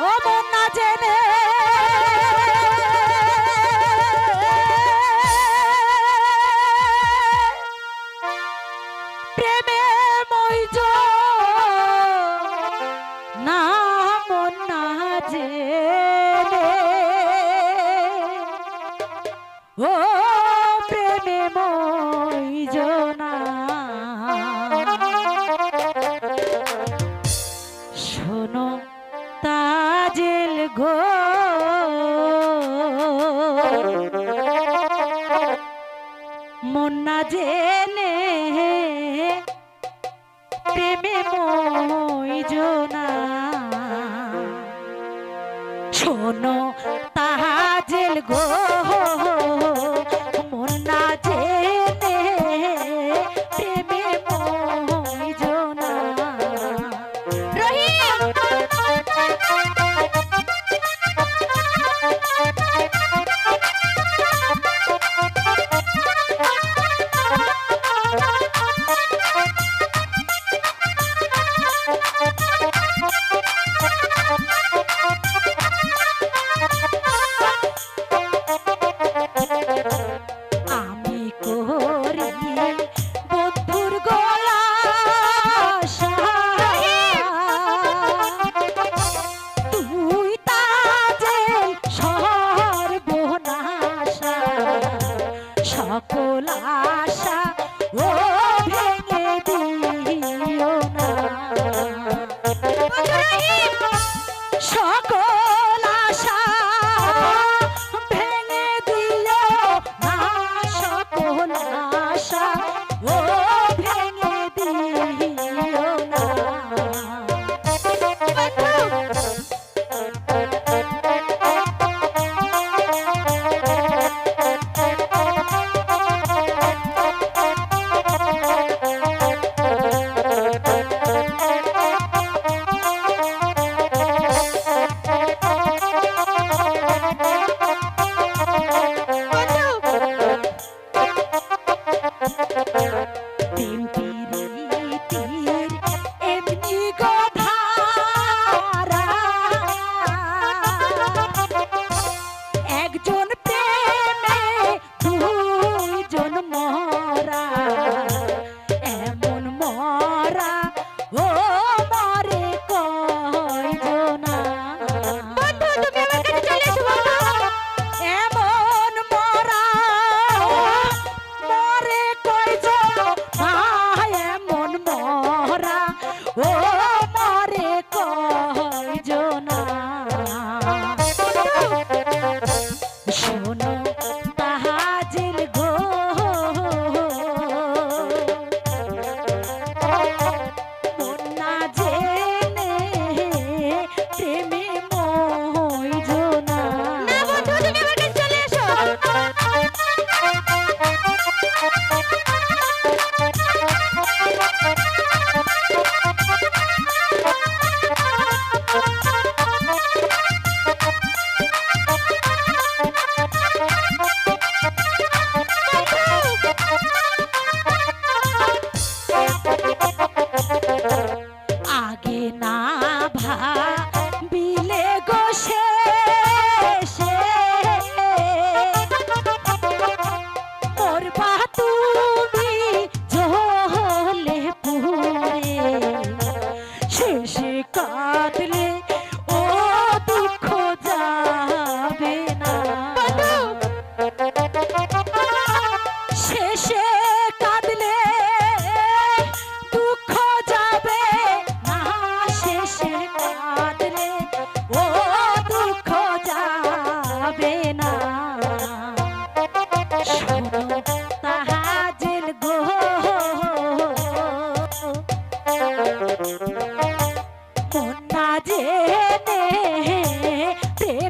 অমন না প্রেমে মইজ না মন না জেনে। ও না। শোনো গো। মন না জেনে প্রেমে মইজনা শোনো তাহা জেল গো। সকল আশা মন না জেনে প্রেম